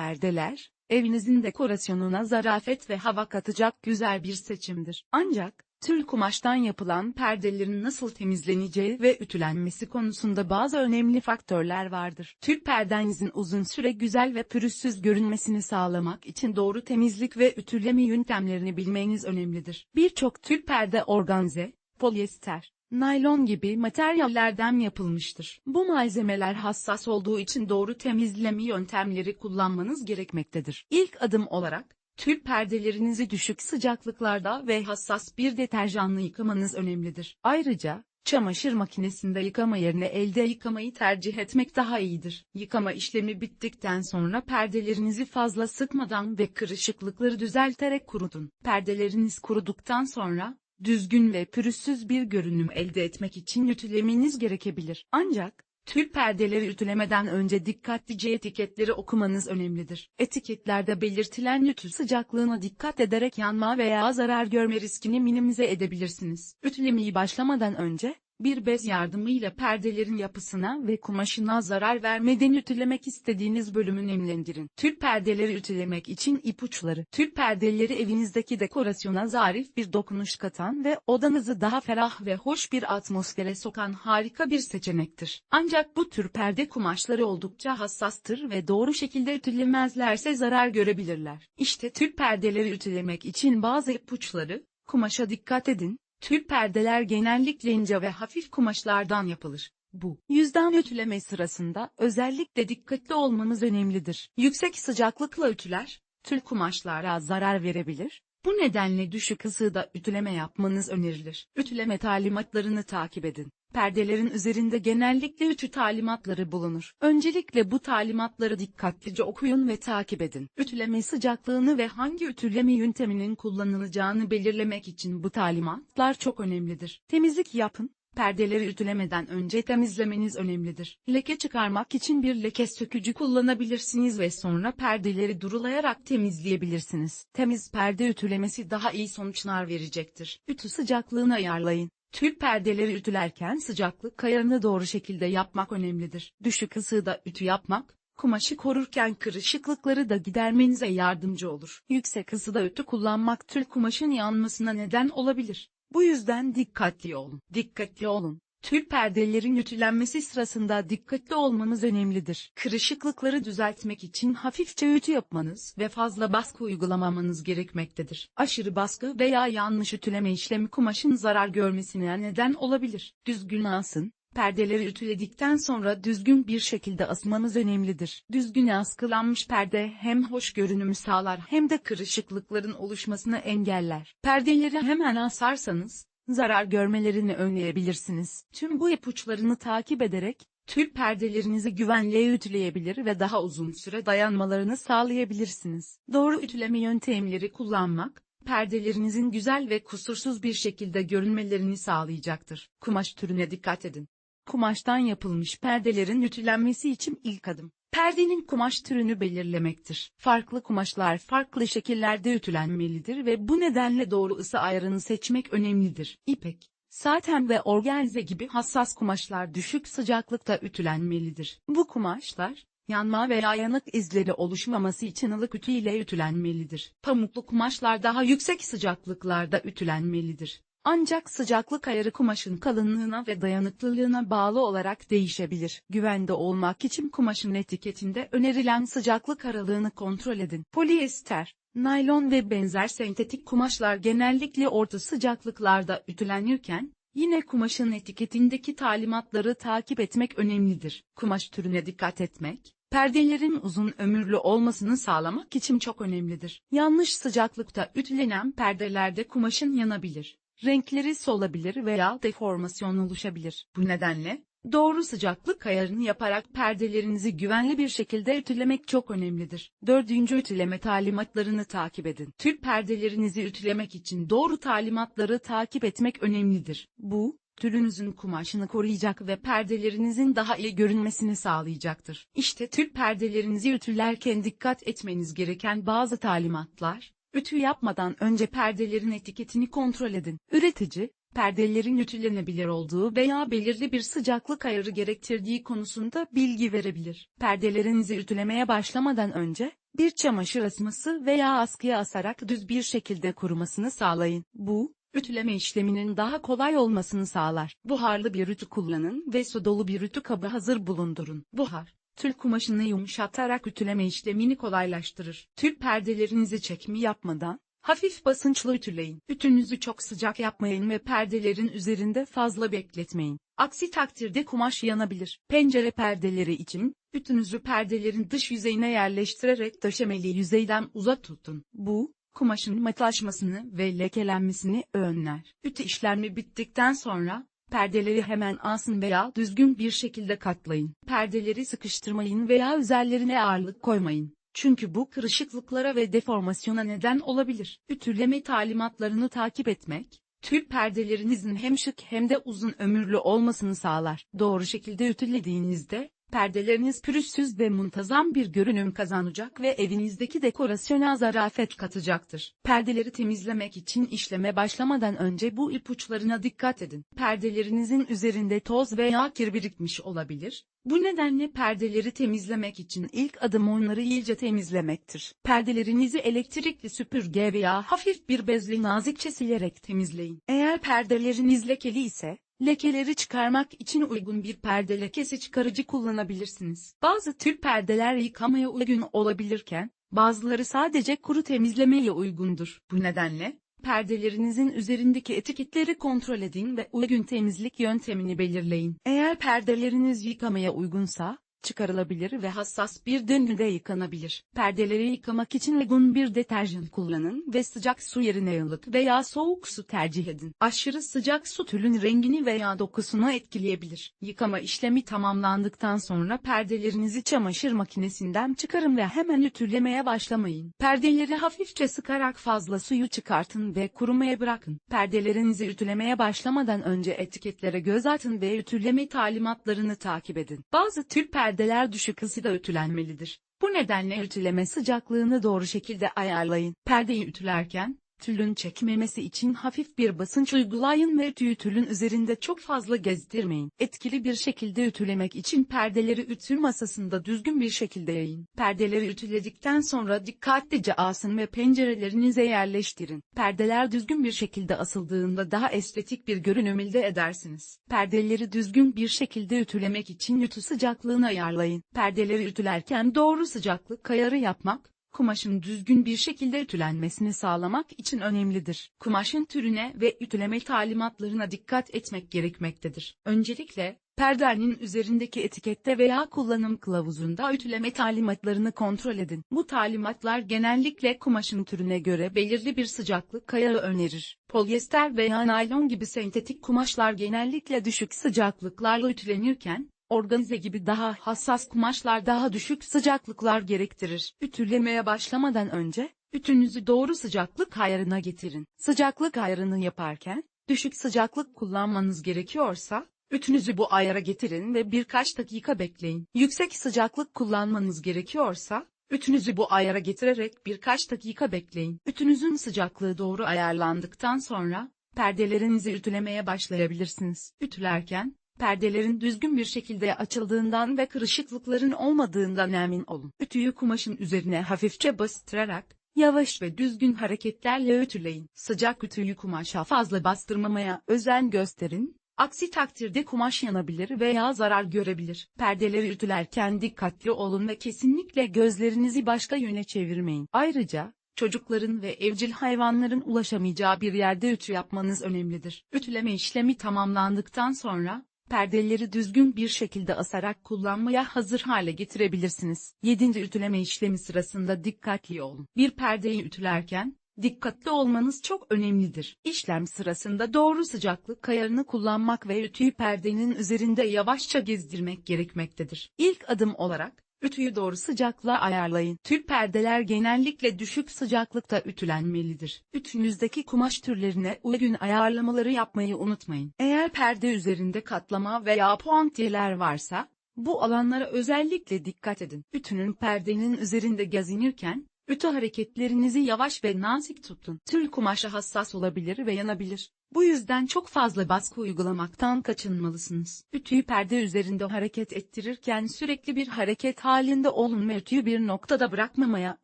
perdeler, evinizin dekorasyonuna zarafet ve hava katacak güzel bir seçimdir. Ancak, tül kumaştan yapılan perdelerin nasıl temizleneceği ve ütülenmesi konusunda bazı önemli faktörler vardır. Tül perdenizin uzun süre güzel ve pürüzsüz görünmesini sağlamak için doğru temizlik ve ütüleme yöntemlerini bilmeniz önemlidir. Birçok tül perde organze, polyester, naylon gibi materyallerden yapılmıştır. Bu malzemeler hassas olduğu için doğru temizleme yöntemleri kullanmanız gerekmektedir. İlk adım olarak, tül perdelerinizi düşük sıcaklıklarda ve hassas bir deterjanla yıkamanız önemlidir. Ayrıca, çamaşır makinesinde yıkama yerine elde yıkamayı tercih etmek daha iyidir. Yıkama işlemi bittikten sonra perdelerinizi fazla sıkmadan ve kırışıklıkları düzelterek kurutun. Perdeleriniz kuruduktan sonra, düzgün ve pürüzsüz bir görünüm elde etmek için ütülemeniz gerekebilir. Ancak, tül perdeleri ütülemeden önce dikkatlice etiketleri okumanız önemlidir. Etiketlerde belirtilen ütü sıcaklığına dikkat ederek yanma veya zarar görme riskini minimize edebilirsiniz. Ütülemeyi başlamadan önce, bir bez yardımıyla perdelerin yapısına ve kumaşına zarar vermeden ütülemek istediğiniz bölümü nemlendirin. Tül perdeleri ütülemek için ipuçları. Tül perdeleri evinizdeki dekorasyona zarif bir dokunuş katan ve odanızı daha ferah ve hoş bir atmosfere sokan harika bir seçenektir. Ancak bu tür perde kumaşları oldukça hassastır ve doğru şekilde ütülemezlerse zarar görebilirler. İşte tül perdeleri ütülemek için bazı ipuçları, kumaşa dikkat edin, Tül perdeler genellikle ince ve hafif kumaşlardan yapılır. Bu yüzden ütüleme sırasında özellikle dikkatli olmamız önemlidir. Yüksek sıcaklıkla ütüler, tül kumaşlara zarar verebilir. Bu nedenle düşük ısıda ütüleme yapmanız önerilir. Ütüleme talimatlarını takip edin. Perdelerin üzerinde genellikle ütü talimatları bulunur. Öncelikle bu talimatları dikkatlice okuyun ve takip edin. Ütüleme sıcaklığını ve hangi ütüleme yönteminin kullanılacağını belirlemek için bu talimatlar çok önemlidir. Temizlik yapın. Perdeleri ütülemeden önce temizlemeniz önemlidir. Leke çıkarmak için bir leke sökücü kullanabilirsiniz ve sonra perdeleri durulayarak temizleyebilirsiniz. Temiz perde ütülemesi daha iyi sonuçlar verecektir. Ütü sıcaklığını ayarlayın. Tül perdeleri ütülerken sıcaklık ayarını doğru şekilde yapmak önemlidir. Düşük ısıda ütü yapmak, kumaşı korurken kırışıklıkları da gidermenize yardımcı olur. Yüksek ısıda ütü kullanmak tül kumaşın yanmasına neden olabilir. Bu yüzden dikkatli olun. Dikkatli olun. Tül perdelerin ütülenmesi sırasında dikkatli olmanız önemlidir. Kırışıklıkları düzeltmek için hafifçe ütü yapmanız ve fazla baskı uygulamamanız gerekmektedir. Aşırı baskı veya yanlış ütüleme işlemi kumaşın zarar görmesine neden olabilir. Düzgün asın, Perdeleri ütüledikten sonra düzgün bir şekilde asmanız önemlidir. Düzgün askılanmış perde hem hoş görünümü sağlar hem de kırışıklıkların oluşmasını engeller. Perdeleri hemen asarsanız, zarar görmelerini önleyebilirsiniz. Tüm bu ipuçlarını takip ederek, tül perdelerinizi güvenliğe ütüleyebilir ve daha uzun süre dayanmalarını sağlayabilirsiniz. Doğru ütüleme yöntemleri kullanmak, perdelerinizin güzel ve kusursuz bir şekilde görünmelerini sağlayacaktır. Kumaş türüne dikkat edin. Kumaştan yapılmış perdelerin ütülenmesi için ilk adım, perdenin kumaş türünü belirlemektir. Farklı kumaşlar farklı şekillerde ütülenmelidir ve bu nedenle doğru ısı ayarını seçmek önemlidir. İpek, saten ve organze gibi hassas kumaşlar düşük sıcaklıkta ütülenmelidir. Bu kumaşlar, yanma veya yanık izleri oluşmaması için ılık ütü ile ütülenmelidir. Pamuklu kumaşlar daha yüksek sıcaklıklarda ütülenmelidir. Ancak sıcaklık ayarı kumaşın kalınlığına ve dayanıklılığına bağlı olarak değişebilir. Güvende olmak için kumaşın etiketinde önerilen sıcaklık aralığını kontrol edin. Polyester, naylon ve benzer sentetik kumaşlar genellikle orta sıcaklıklarda ütülenirken, yine kumaşın etiketindeki talimatları takip etmek önemlidir. Kumaş türüne dikkat etmek, Perdelerin uzun ömürlü olmasını sağlamak için çok önemlidir. Yanlış sıcaklıkta ütülenen perdelerde kumaşın yanabilir renkleri solabilir veya deformasyon oluşabilir. Bu nedenle, doğru sıcaklık ayarını yaparak perdelerinizi güvenli bir şekilde ütülemek çok önemlidir. Dördüncü ütüleme talimatlarını takip edin. Tül perdelerinizi ütülemek için doğru talimatları takip etmek önemlidir. Bu, tülünüzün kumaşını koruyacak ve perdelerinizin daha iyi görünmesini sağlayacaktır. İşte tül perdelerinizi ütülerken dikkat etmeniz gereken bazı talimatlar, Ütü yapmadan önce perdelerin etiketini kontrol edin. Üretici, perdelerin ütülenebilir olduğu veya belirli bir sıcaklık ayarı gerektirdiği konusunda bilgi verebilir. Perdelerinizi ütülemeye başlamadan önce, Bir çamaşır asması veya askıya asarak düz bir şekilde kurumasını sağlayın. Bu, ütüleme işleminin daha kolay olmasını sağlar. Buharlı bir ütü kullanın ve su dolu bir ütü kabı hazır bulundurun. Buhar, tül kumaşını yumuşatarak ütüleme işlemini kolaylaştırır. Tül perdelerinizi çekimi yapmadan, hafif basınçlı ütüleyin. Ütünüzü çok sıcak yapmayın ve perdelerin üzerinde fazla bekletmeyin. Aksi takdirde kumaş yanabilir. Pencere perdeleri için, ütünüzü perdelerin dış yüzeyine yerleştirerek döşemeli yüzeyden uzak tutun. Bu, kumaşın matlaşmasını ve lekelenmesini önler. Ütü işlemi bittikten sonra, perdeleri hemen asın veya düzgün bir şekilde katlayın. Perdeleri sıkıştırmayın veya üzerlerine ağırlık koymayın. Çünkü bu kırışıklıklara ve deformasyona neden olabilir. Ütüleme talimatlarını takip etmek, tül perdelerinizin hem şık hem de uzun ömürlü olmasını sağlar. Doğru şekilde ütülediğinizde, perdeleriniz pürüzsüz ve muntazam bir görünüm kazanacak ve evinizdeki dekorasyona zarafet katacaktır. Perdeleri temizlemek için işleme başlamadan önce bu ipuçlarına dikkat edin. Perdelerinizin üzerinde toz veya kir birikmiş olabilir. Bu nedenle perdeleri temizlemek için ilk adım onları iyice temizlemektir. Perdelerinizi elektrikli süpürge veya hafif bir bezle nazikçe silerek temizleyin. Eğer perdeleriniz lekeli ise, Lekeleri çıkarmak için uygun bir perde lekesi çıkarıcı kullanabilirsiniz. Bazı tül perdeler yıkamaya uygun olabilirken, bazıları sadece kuru temizlemeye uygundur. Bu nedenle, perdelerinizin üzerindeki etiketleri kontrol edin ve uygun temizlik yöntemini belirleyin. Eğer perdeleriniz yıkamaya uygunsa, çıkarılabilir ve hassas bir döngüde yıkanabilir. Perdeleri yıkamak için uygun bir deterjan kullanın ve sıcak su yerine ılık veya soğuk su tercih edin. Aşırı sıcak su tülün rengini veya dokusunu etkileyebilir. Yıkama işlemi tamamlandıktan sonra perdelerinizi çamaşır makinesinden çıkarın ve hemen ütülemeye başlamayın. Perdeleri hafifçe sıkarak fazla suyu çıkartın ve kurumaya bırakın. Perdelerinizi ütülemeye başlamadan önce etiketlere göz atın ve ütüleme talimatlarını takip edin. Bazı tül perdeler düşük ısıda ütülenmelidir. Bu nedenle ütüleme sıcaklığını doğru şekilde ayarlayın. Perdeyi ütülerken, tülün çekmemesi için hafif bir basınç uygulayın ve ütüyü tülün üzerinde çok fazla gezdirmeyin. Etkili bir şekilde ütülemek için perdeleri ütü masasında düzgün bir şekilde yayın. Perdeleri ütüledikten sonra dikkatlice asın ve pencerelerinize yerleştirin. Perdeler düzgün bir şekilde asıldığında daha estetik bir görünüm elde edersiniz. Perdeleri düzgün bir şekilde ütülemek için ütü sıcaklığını ayarlayın. Perdeleri ütülerken doğru sıcaklık ayarı yapmak, kumaşın düzgün bir şekilde ütülenmesini sağlamak için önemlidir. Kumaşın türüne ve ütüleme talimatlarına dikkat etmek gerekmektedir. Öncelikle, perdenin üzerindeki etikette veya kullanım kılavuzunda ütüleme talimatlarını kontrol edin. Bu talimatlar genellikle kumaşın türüne göre belirli bir sıcaklık ayarı önerir. Polyester veya naylon gibi sentetik kumaşlar genellikle düşük sıcaklıklarla ütülenirken, Organize gibi daha hassas kumaşlar daha düşük sıcaklıklar gerektirir. Ütülemeye başlamadan önce, ütünüzü doğru sıcaklık ayarına getirin. Sıcaklık ayarını yaparken, düşük sıcaklık kullanmanız gerekiyorsa, ütünüzü bu ayara getirin ve birkaç dakika bekleyin. Yüksek sıcaklık kullanmanız gerekiyorsa, Ütünüzü bu ayara getirerek birkaç dakika bekleyin. Ütünüzün sıcaklığı doğru ayarlandıktan sonra, perdelerinizi ütülemeye başlayabilirsiniz. Ütülerken, Perdelerin düzgün bir şekilde açıldığından ve kırışıklıkların olmadığından emin olun. Ütüyü kumaşın üzerine hafifçe bastırarak, yavaş ve düzgün hareketlerle ütüleyin. Sıcak ütüyü kumaşa fazla bastırmamaya özen gösterin, aksi takdirde kumaş yanabilir veya zarar görebilir. Perdeleri ütülerken dikkatli olun ve kesinlikle gözlerinizi başka yöne çevirmeyin. Ayrıca, çocukların ve evcil hayvanların ulaşamayacağı bir yerde ütü yapmanız önemlidir. Ütüleme işlemi tamamlandıktan sonra, perdeleri düzgün bir şekilde asarak kullanmaya hazır hale getirebilirsiniz. 7. Ütüleme işlemi sırasında dikkatli olun. Bir perdeyi ütülerken, dikkatli olmanız çok önemlidir. İşlem sırasında doğru sıcaklık ayarını kullanmak ve ütüyü perdenin üzerinde yavaşça gezdirmek gerekmektedir. İlk adım olarak, Ütüyü doğru sıcaklığa ayarlayın. Tül perdeler genellikle düşük sıcaklıkta ütülenmelidir. Ütünüzdeki kumaş türlerine uygun ayarlamaları yapmayı unutmayın. Eğer perde üzerinde katlama veya puantiyeler varsa, bu alanlara özellikle dikkat edin. Ütünün perdenin üzerinde gezinirken, Ütü hareketlerinizi yavaş ve nazik tutun. Tül kumaşa hassas olabilir ve yanabilir. Bu yüzden çok fazla baskı uygulamaktan kaçınmalısınız. Ütüyü perde üzerinde hareket ettirirken sürekli bir hareket halinde olun ve ütüyü bir noktada bırakmamaya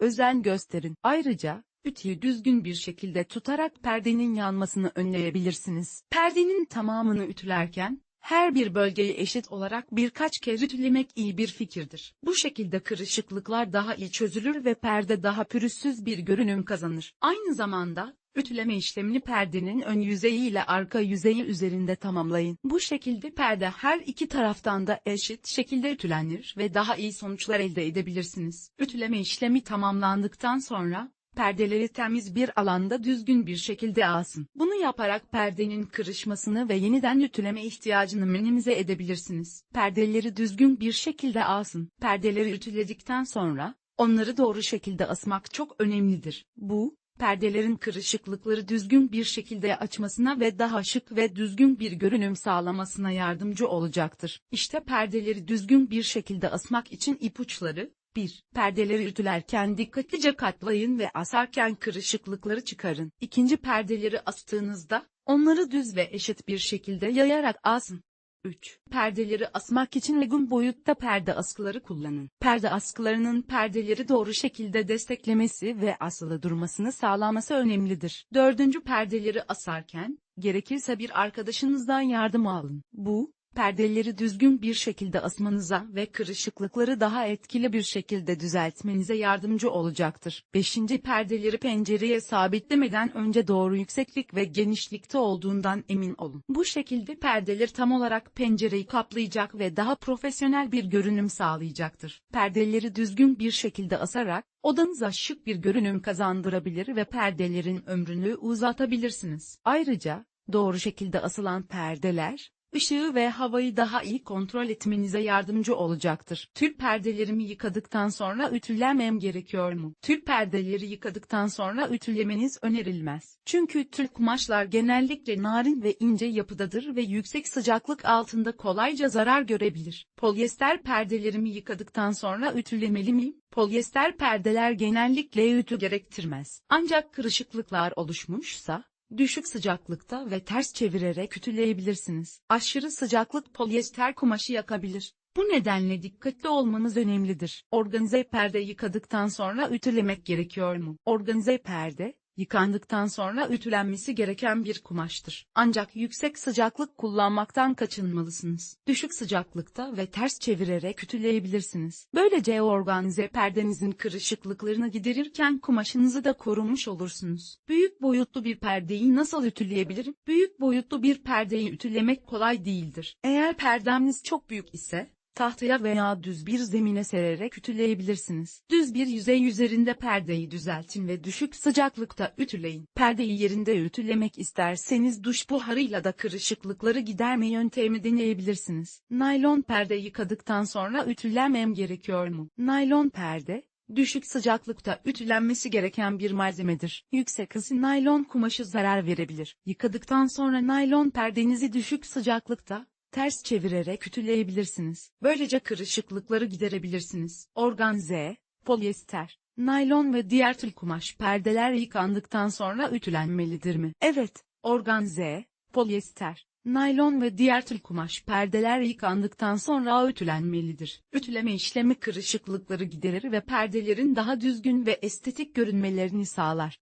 özen gösterin. Ayrıca, Ütüyü düzgün bir şekilde tutarak perdenin yanmasını önleyebilirsiniz. Perdenin tamamını ütülerken, her bir bölgeyi eşit olarak birkaç kez ütülemek iyi bir fikirdir. Bu şekilde kırışıklıklar daha iyi çözülür ve perde daha pürüzsüz bir görünüm kazanır. Aynı zamanda, ütüleme işlemini perdenin ön yüzeyi ile arka yüzeyi üzerinde tamamlayın. Bu şekilde perde her iki taraftan da eşit şekilde ütülenir ve daha iyi sonuçlar elde edebilirsiniz. Ütüleme işlemi tamamlandıktan sonra, perdeleri temiz bir alanda düzgün bir şekilde alsın. Bunu yaparak perdenin kırışmasını ve yeniden ütüleme ihtiyacını minimize edebilirsiniz. Perdeleri düzgün bir şekilde alsın. Perdeleri ütüledikten sonra, onları doğru şekilde asmak çok önemlidir. Bu, perdelerin kırışıklıkları düzgün bir şekilde açmasına ve daha şık ve düzgün bir görünüm sağlamasına yardımcı olacaktır. İşte perdeleri düzgün bir şekilde asmak için ipuçları, 1. Perdeleri ütülerken dikkatlice katlayın ve asarken kırışıklıkları çıkarın. İkinci perdeleri astığınızda, onları düz ve eşit bir şekilde yayarak asın. 3. Perdeleri asmak için uygun boyutta perde askıları kullanın. Perde askılarının perdeleri doğru şekilde desteklemesi ve asılı durmasını sağlaması önemlidir. Dördüncü perdeleri asarken, gerekirse bir arkadaşınızdan yardım alın. Bu, perdeleri düzgün bir şekilde asmanıza ve kırışıklıkları daha etkili bir şekilde düzeltmenize yardımcı olacaktır. 5. Perdeleri pencereye sabitlemeden önce doğru yükseklik ve genişlikte olduğundan emin olun. Bu şekilde perdeler tam olarak pencereyi kaplayacak ve daha profesyonel bir görünüm sağlayacaktır. Perdeleri düzgün bir şekilde asarak, odanıza şık bir görünüm kazandırabilir ve perdelerin ömrünü uzatabilirsiniz. Ayrıca, doğru şekilde asılan perdeler, ışığı ve havayı daha iyi kontrol etmenize yardımcı olacaktır. Tül perdelerimi yıkadıktan sonra ütülemem gerekiyor mu? Tül perdeleri yıkadıktan sonra ütülemeniz önerilmez. Çünkü tül kumaşlar genellikle narin ve ince yapıdadır ve yüksek sıcaklık altında kolayca zarar görebilir. Polyester perdelerimi yıkadıktan sonra ütülemeli miyim? Polyester perdeler genellikle ütü gerektirmez. Ancak kırışıklıklar oluşmuşsa, Düşük sıcaklıkta ve ters çevirerek ütüleyebilirsiniz. Aşırı sıcaklık polyester kumaşı yakabilir. Bu nedenle dikkatli olmanız önemlidir. Organize perde yıkadıktan sonra ütülemek gerekiyor mu? Organize perde, yıkandıktan sonra ütülenmesi gereken bir kumaştır. Ancak yüksek sıcaklık kullanmaktan kaçınmalısınız. Düşük sıcaklıkta ve ters çevirerek ütüleyebilirsiniz. Böylece organize perdenizin kırışıklıklarını giderirken kumaşınızı da korumuş olursunuz. Büyük boyutlu bir perdeyi nasıl ütüleyebilirim? Büyük boyutlu bir perdeyi ütülemek kolay değildir. Eğer perdemiz çok büyük ise, tahtaya veya düz bir zemine sererek ütüleyebilirsiniz. Düz bir yüzey üzerinde perdeyi düzeltin ve düşük sıcaklıkta ütüleyin. Perdeyi yerinde ütülemek isterseniz duş buharıyla da kırışıklıkları giderme yöntemi deneyebilirsiniz. Naylon perde yıkadıktan sonra ütülemem gerekiyor mu? Naylon perde, düşük sıcaklıkta ütülenmesi gereken bir malzemedir. Yüksek ısı naylon kumaşı zarar verebilir. Yıkadıktan sonra naylon perdenizi düşük sıcaklıkta, ters çevirerek ütüleyebilirsiniz. Böylece kırışıklıkları giderebilirsiniz. Organze, polyester, naylon ve diğer tül kumaş perdeler yıkandıktan sonra ütülenmelidir mi? Evet, organze, polyester, naylon ve diğer tül kumaş perdeler yıkandıktan sonra ütülenmelidir. Ütüleme işlemi kırışıklıkları giderir ve perdelerin daha düzgün ve estetik görünmelerini sağlar.